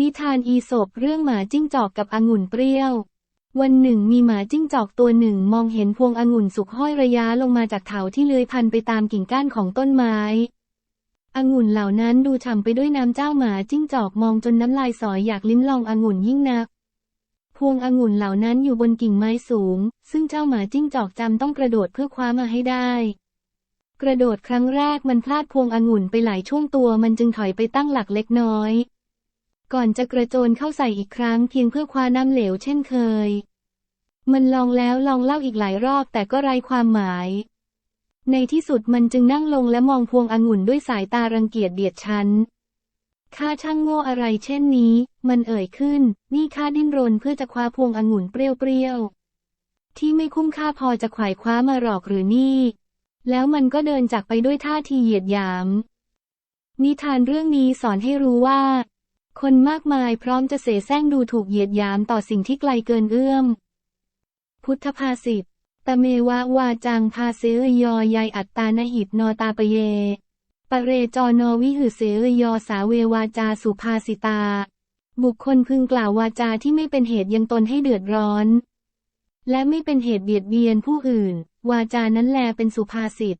นิทานอีสบเรื่องหมาจิ้งจอกกับองุ่นเปรี้ยว วันหนึ่งมีหมาจิ้งจอกตัวหนึ่งมองเห็นพวงองุ่นสุกห้อยระยะลงมาจากเถาที่เลื้อยพันไปตามกิ่งก้านของต้นไม้องุ่นเหล่านั้นดูฉ่ำไปด้วยน้ำเจ้าหมาจิ้งจอกมองจนน้ำลายสอยอยากลิ้มลององุ่นยิ่งนัก พวงองุ่นเหล่านั้นอยู่บนกิ่งไม้สูง ซึ่งเจ้าหมาจิ้งจอกจำต้องกระโดดเพื่อคว้ามาให้ได้กระโดดครั้งแรกมันพลาดพวงองุ่นไปหลายช่วงตัวมันจึงถอยไปตั้งหลักเล็กน้อย ก่อนจะกระโจนเข้าใส่อีกครั้งเพียงเพื่อคว้าน้ำเหลวเช่นเคย มันลองแล้วลองเล่าอีกหลายรอบแต่ก็ไร้ความหมาย ในที่สุดมันจึงนั่งลงและมองพวงองุ่นด้วยสายตารังเกียจเดียดฉันข้าช่างโง่อะไรเช่นนี้ มันเอ่ยขึ้น นี่ข้าดิ้นรนเพื่อจะคว้าพวงองุ่นเปรี้ยวๆ ที่ไม่คุ้มค่าพอจะไขว่คว้ามาหรอกหรือนี่ แล้วมันก็เดินจากไปด้วยท่าทีเหยียดหยาม นิทานเรื่องนี้สอนให้รู้ว่า คนมากมายพร้อมจะเสแสร้งดูถูกเหยียดหยามต่อสิ่งที่ไกลเกินเอื้อม พุทธภาษิตตะเมวะวาจังพาเสยยอยายอัตตานหิตนอตาปเยปะเรจอนอวิหือเสยยอสาเววาจาสุภาสิตา บุคคลพึงกล่าววาจาที่ไม่เป็นเหตุยังตนให้เดือดร้อน และไม่เป็นเหตุเบียดเบียนผู้อื่น วาจานั้นแลเป็นสุภาษิต